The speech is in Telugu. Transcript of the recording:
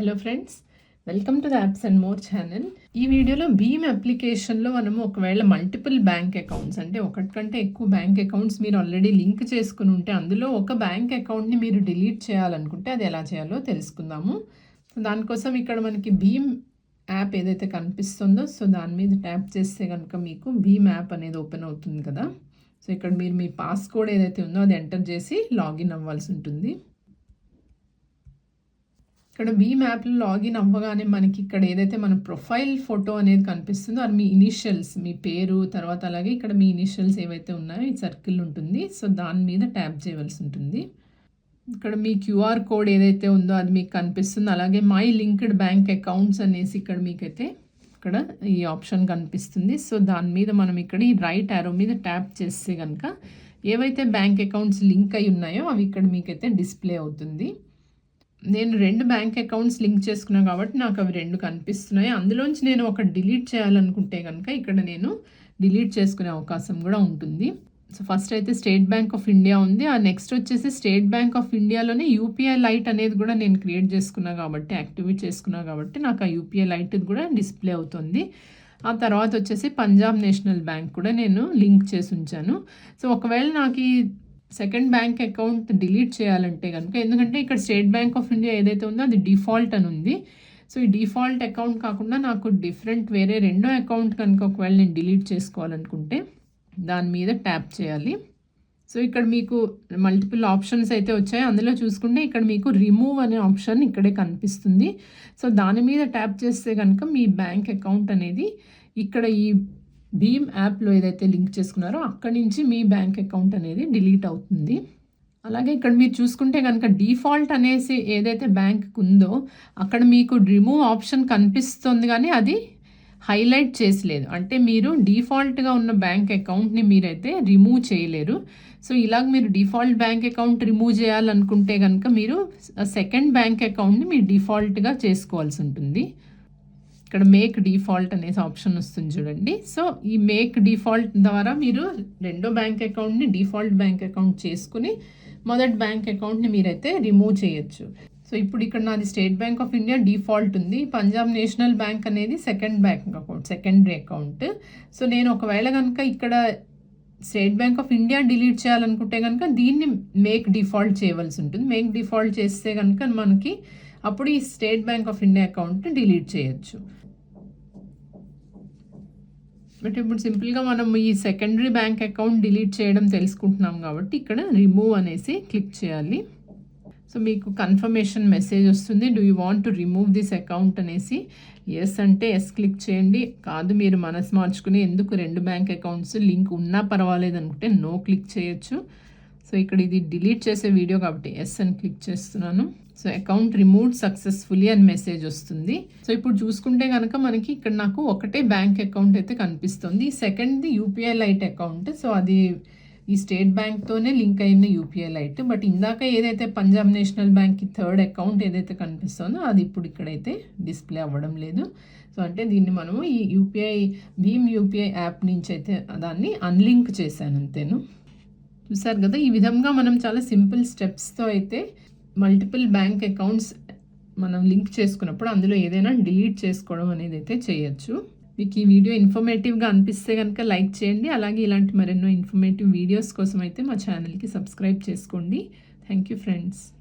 Hello friends welcome to the apps and more channel ఈ వీడియోలో భీమ్ అప్లికేషన్లో మనము ఒకవేళ మల్టిపుల్ బ్యాంక్ అకౌంట్స్ అంటే ఒకటి కంటే ఎక్కువ బ్యాంక్ అకౌంట్స్ మీరు ఆల్రెడీ లింక్ చేసుకుని ఉంటే అందులో ఒక బ్యాంక్ అకౌంట్ని మీరు డిలీట్ చేయాలనుకుంటే అది ఎలా చేయాలో తెలుసుకుందాము. సో దానికోసం ఇక్కడ మనకి భీమ్ యాప్ ఏదైతే కనిపిస్తుందో సో దాని మీద ట్యాప్ చేస్తే కనుక మీకు భీమ్ యాప్ అనేది ఓపెన్ అవుతుంది కదా. సో ఇక్కడ మీరు మీ పాస్కోడ్ ఏదైతే ఉందో అది ఎంటర్ చేసి లాగిన్ అవ్వాల్సి ఉంటుంది. ఇక్కడ భీమ్ యాప్లో లాగిన్ అవ్వగానే మనకి ఇక్కడ ఏదైతే మన ప్రొఫైల్ ఫోటో అనేది కనిపిస్తుందో అది మీ ఇనిషియల్స్ మీ పేరు తర్వాత అలాగే ఇక్కడ మీ ఇనిషియల్స్ ఏవైతే ఉన్నాయో ఈ సర్కిల్ ఉంటుంది. సో దాని మీద ట్యాప్ చేయవలసి ఉంటుంది. ఇక్కడ మీ క్యూఆర్ కోడ్ ఏదైతే ఉందో అది మీకు కనిపిస్తుంది. అలాగే మై లింక్డ్ బ్యాంక్ అకౌంట్స్ అనేసి ఇక్కడ మీకైతే ఇక్కడ ఈ ఆప్షన్ కనిపిస్తుంది. సో దాని మీద మనం ఇక్కడ ఈ రైట్ యారో మీద ట్యాప్ చేస్తే కనుక ఏవైతే బ్యాంక్ అకౌంట్స్ లింక్ అయి ఉన్నాయో అవి ఇక్కడ మీకైతే డిస్ప్లే అవుతుంది. నేను రెండు బ్యాంక్ అకౌంట్స్ లింక్ చేసుకున్నాను కాబట్టి నాకు అవి రెండు కనిపిస్తున్నాయి. అందులోంచి నేను ఒక డిలీట్ చేయాలనుకుంటే కనుక ఇక్కడ నేను డిలీట్ చేసుకునే అవకాశం కూడా ఉంటుంది. సో ఫస్ట్ అయితే స్టేట్ బ్యాంక్ ఆఫ్ ఇండియా ఉంది. ఆ నెక్స్ట్ వచ్చేసి స్టేట్ బ్యాంక్ ఆఫ్ ఇండియాలోనే యూపీఐ లైట్ అనేది కూడా నేను క్రియేట్ చేసుకున్నా కాబట్టి యాక్టివేట్ చేసుకున్నా కాబట్టి నాకు ఆ యూపీఐ లైట్ కూడా డిస్ప్లే అవుతుంది. ఆ తర్వాత వచ్చేసి పంజాబ్ నేషనల్ బ్యాంక్ కూడా నేను లింక్ చేసి ఉంచాను. సో ఒకవేళ నాకు ఈ సెకండ్ బ్యాంక్ అకౌంట్ డిలీట్ చేయాలంటే కనుక ఎందుకంటే ఇక్కడ స్టేట్ బ్యాంక్ ఆఫ్ ఇండియా ఏదైతే ఉందో అది డిఫాల్ట్ అని ఉంది. సో ఈ డిఫాల్ట్ అకౌంట్ కాకుండా నాకు డిఫరెంట్ వేరే రెండో అకౌంట్ కనుక ఒకవేళ నేను డిలీట్ చేసుకోవాలనుకుంటే దాని మీద ట్యాప్ చేయాలి. సో ఇక్కడ మీకు మల్టిపుల్ ఆప్షన్స్ అయితే వచ్చాయి. అందులో చూసుకుంటే ఇక్కడ మీకు రిమూవ్ అనే ఆప్షన్ ఇక్కడే కనిపిస్తుంది. సో దాని మీద ట్యాప్ చేస్తే కనుక మీ బ్యాంక్ అకౌంట్ అనేది ఇక్కడ ఈ భీమ్ యాప్లో ఏదైతే లింక్ చేసుకున్నారో అక్కడి నుంచి మీ బ్యాంక్ అకౌంట్ అనేది డిలీట్ అవుతుంది. అలాగే ఇక్కడ మీరు చూసుకుంటే కనుక డిఫాల్ట్ అనేసి ఏదైతే బ్యాంక్ ఉందో అక్కడ మీకు రిమూవ్ ఆప్షన్ కనిపిస్తుంది కానీ అది హైలైట్ చేసలేదు. అంటే మీరు డిఫాల్ట్గా ఉన్న బ్యాంక్ అకౌంట్ని మీరైతే రిమూవ్ చేయలేరు. సో ఇలాగ మీరు డిఫాల్ట్ బ్యాంక్ అకౌంట్ రిమూవ్ చేయాలనుకుంటే కనుక మీరు సెకండ్ బ్యాంక్ అకౌంట్ని మీరు డిఫాల్ట్గా చేసుకోవాల్సి ఉంటుంది. ఇక్కడ మేక్ డిఫాల్ట్ అనేసి ఆప్షన్ వస్తుంది చూడండి. సో ఈ మేక్ డిఫాల్ట్ ద్వారా మీరు రెండో బ్యాంక్ అకౌంట్ని డిఫాల్ట్ బ్యాంక్ అకౌంట్ చేసుకుని మొదటి బ్యాంక్ అకౌంట్ని మీరైతే రిమూవ్ చేయొచ్చు. సో ఇప్పుడు ఇక్కడ నాది state bank of India default ఉంది. పంజాబ్ నేషనల్ బ్యాంక్ అనేది second bank account secondary account so నేను ఒకవేళ కనుక ఇక్కడ state bank of India delete చేయాలనుకుంటే కనుక దీన్ని మేక్ డిఫాల్ట్ చేయవలసి ఉంటుంది. మేక్ డిఫాల్ట్ చేస్తే కనుక మనకి అప్పుడు ఈ state bank of India account delete చేయొచ్చు. బట్ ఇప్పుడు సింపుల్గా మనం ఈ సెకండరీ బ్యాంక్ అకౌంట్ డిలీట్ చేయడం తెలుసుకుంటున్నాం కాబట్టి ఇక్కడ రిమూవ్ అనేసి క్లిక్ చేయాలి. సో మీకు కన్ఫర్మేషన్ మెసేజ్ వస్తుంది. Do you want to remove this account అనేసి? ఎస్ అంటే ఎస్ క్లిక్ చేయండి. కాదు మీరు మనసు మార్చుకుని ఎందుకు రెండు బ్యాంక్ అకౌంట్స్ లింక్ ఉన్నా పర్వాలేదు అనుకుంటే నో క్లిక్ చేయొచ్చు. సో ఇక్కడ ఇది డిలీట్ చేసే వీడియో కాబట్టి ఎస్ అని క్లిక్ చేస్తున్నాను. సో అకౌంట్ రిమూవ్ సక్సెస్ఫుల్లీ అని మెసేజ్ వస్తుంది. సో ఇప్పుడు చూసుకుంటే కనుక మనకి ఇక్కడ నాకు ఒకటే బ్యాంక్ అకౌంట్ అయితే కనిపిస్తుంది. సెకండ్ది యూపీఐ లైట్ అకౌంట్. సో అది ఈ స్టేట్ బ్యాంక్తోనే లింక్ అయిన యూపీఐ లైట్. బట్ ఇందాక ఏదైతే పంజాబ్ నేషనల్ బ్యాంక్కి థర్డ్ అకౌంట్ ఏదైతే కనిపిస్తుందో అది ఇప్పుడు ఇక్కడైతే డిస్ప్లే అవ్వడం లేదు. సో అంటే దీన్ని మనము ఈ యూపీఐ భీమ్ యూపీఐ యాప్ నుంచి అయితే దాన్ని అన్లింక్ చేశాను అంతేను. చూసారు కదా ఈ విధంగా మనం చాలా సింపుల్ స్టెప్స్తో అయితే మల్టిపుల్ బ్యాంక్ అకౌంట్స్ మనం లింక్ చేసుకున్నప్పుడు అందులో ఏదైనా డిలీట్ చేసుకోవడం అనేది అయితే చేయొచ్చు. మీకు ఈ వీడియో ఇన్ఫర్మేటివ్గా అనిపిస్తే కనుక లైక్ చేయండి. అలాగే ఇలాంటి మరెన్నో ఇన్ఫర్మేటివ్ వీడియోస్ కోసం అయితే మా ఛానల్కి సబ్స్క్రైబ్ చేసుకోండి. Thank you friends